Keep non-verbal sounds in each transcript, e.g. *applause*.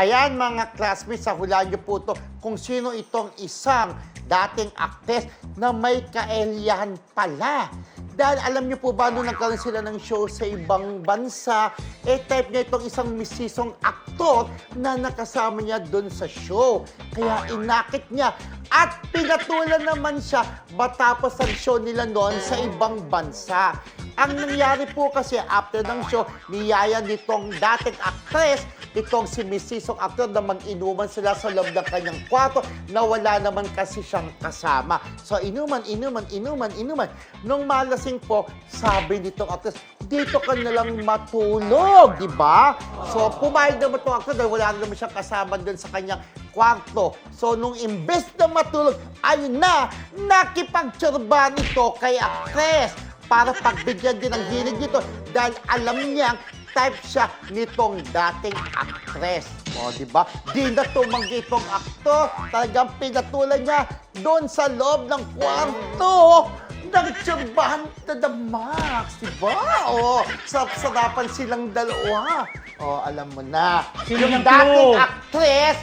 Ayan mga classmates, sa hulaan niyo po to kung sino itong isang dating aktres na may kaelihan pala. Dahil alam niyo po ba, nung nagkaroon sila ng show sa ibang bansa, eh type niya itong isang misisong aktor na nakasama niya doon sa show. Kaya inakit niya at pinatulan naman siya matapos ang show nila noon sa ibang bansa. Ang nangyari po kasi after ng show, niyaya nitong dating actress, itong si Miss Sisong actor na mag-inuman sila sa loob ng kanyang kwarto na wala naman kasi siyang kasama. So inuman, inuman, inuman, inuman. Nung malasing po, sabi nitong actress, dito ka na lang matulog, di ba? So pumayag naman itong actor dahil wala naman siyang kasama doon sa kanyang kwarto. So, nung imbes na matulog, ayun na, nakipagtsurba nito kay actress para pagbigyan din ng hilig nito dahil alam niyang type siya nitong dating actress. O, di ba? Di na tumanggi itong aktor. Talagang pinatulan niya doon sa loob ng kwarto. Nagtsurbahan to the max, di ba? O, sarap-sarapan silang dalawa. O, alam mo na. Sino Yung ng dating actress,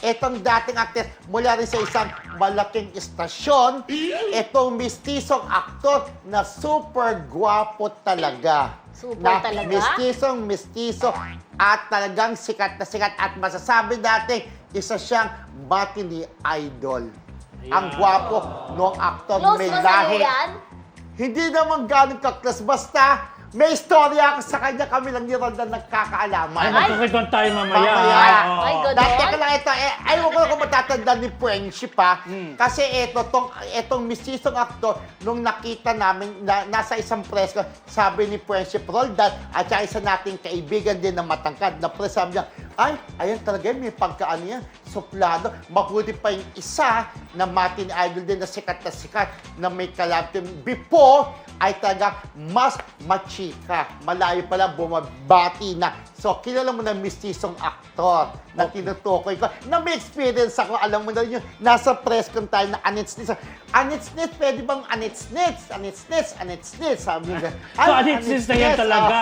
Itong dating actress mula rin sa isang malaking istasyon, itong mistisong aktor na super gwapo talaga. Super na talaga? Mistisong mistiso at talagang sikat na sikat at masasabi natin isa siyang matinee idol. Ang gwapo ng aktor Close may sa'yo lahi. yan? Hindi naman ganun kaklas. Basta may istorya ako sa kanya kami lang ni Roldan nagkakaalaman. Ay, magkukwentuhan tayo mamaya. Mamaya. Oo. Ay. Dati Ganon? ka lang ito, eh, ayaw ko kung matatanda ni Friendship ha. Hmm. Kasi ito, tong, itong mistisong actor, nung nakita namin, na, nasa isang press ko, sabi ni Friendship Roldan, at saka isa nating kaibigan din na matangkad, na press sabi niya, ay, ayan talaga, may pagkaano yan, suplado. Mabuti pa yung isa na Martin Idol din na sikat na sikat, na may kalabtin before, ay talaga mas machika. Malayo pala bumabati na. So, kilala mo na mistisong aktor na tinutukoy ko. Na may experience ako, alam mo na yun, nasa press con tayo na anitsnits. Anitsnits, pwede bang anitsnits? Anitsnits, anitsnits. Sabi niya. *laughs* So, aditsins na yan talaga.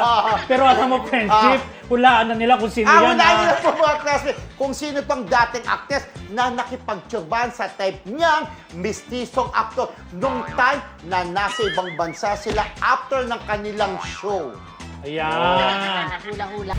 Pero alam mo, friendship, hulaan na nila kung sino Ah, yan. wala ah. nila po mga classmates kung sino tong dating actress na nakipagtsurbahan sa type niyang mistisong actor nung time na nasa ibang bansa sila after ng kanilang show. Ayan. Ah, hula-hula.